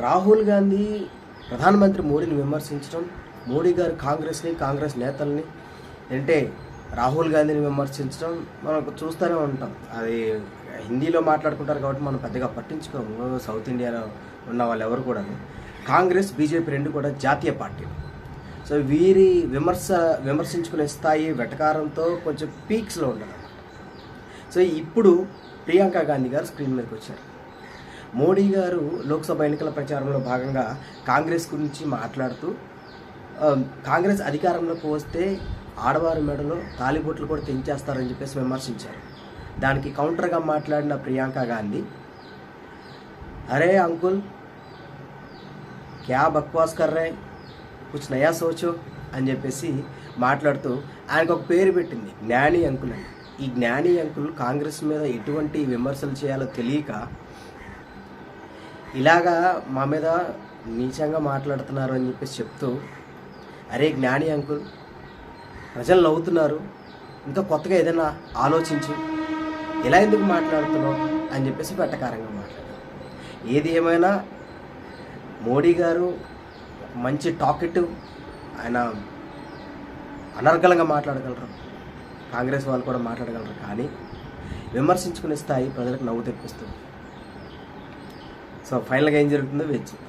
రాహుల్ గాంధీ ప్రధానమంత్రి మోడీని విమర్శించడం మోడీ గారు కాంగ్రెస్ని కాంగ్రెస్ నేతల్ని అంటే రాహుల్ గాంధీని విమర్శించడం మనం చూస్తూనే ఉంటాం. అది హిందీలో మాట్లాడుకుంటారు కాబట్టి మనం పెద్దగా పట్టించుకోము. సౌత్ ఇండియాలో ఉన్న వాళ్ళు ఎవరు కూడా కాంగ్రెస్ బీజేపీ రెండు కూడా జాతీయ పార్టీలు. సో వీరి విమర్శ విమర్శించుకునే స్థాయి వెటకారంతో కొంచెం పీక్స్లో ఉండదు సో ఇప్పుడు ప్రియాంక గాంధీ గారు స్క్రీన్ మీదకి వచ్చారు. మోడీ గారు లోక్సభ ఎన్నికల ప్రచారంలో భాగంగా కాంగ్రెస్ గురించి మాట్లాడుతూ కాంగ్రెస్ అధికారంలోకి వస్తే ఆడవారి మెడలో తాలిబొట్లు కూడా తెంచేస్తారని చెప్పేసి విమర్శించారు. దానికి కౌంటర్గా మాట్లాడిన ప్రియాంక గాంధీ అరే అంకుల్ క్యా బక్వాస్ కర్రే కుచ్ నయా సోచో? అని చెప్పేసి మాట్లాడుతూ ఆయనకు ఒక పేరు పెట్టింది జ్ఞాని అంకుల్ అని. ఈ జ్ఞాని అంకుల్ కాంగ్రెస్ మీద ఎటువంటి విమర్శలు చేయాలో తెలియక ఇలాగా మా మీద నీచంగా మాట్లాడుతున్నారు అని చెప్పేసి చెప్తూ అరే జ్ఞాని అంకుల్ ప్రజలు నవ్వుతున్నారు. ఇంకా కొత్తగా ఏదైనా ఆలోచించు. ఇలా ఎందుకు మాట్లాడుతున్నావు? అని చెప్పేసి పెట్టకారంగా మాట్లాడారు. ఏది ఏమైనా మోడీ గారు మంచి టాకెటివ్ ఆయన అనర్గళంగా మాట్లాడగలరు. కాంగ్రెస్ వాళ్ళు కూడా మాట్లాడగలరు. కానీ విమర్శించుకునే స్థాయి ప్రజలకు నవ్వు తెప్పిస్తుంది. సో ఫైనల్గా ఏం జరుగుతుందో వేచి చూద్దాం.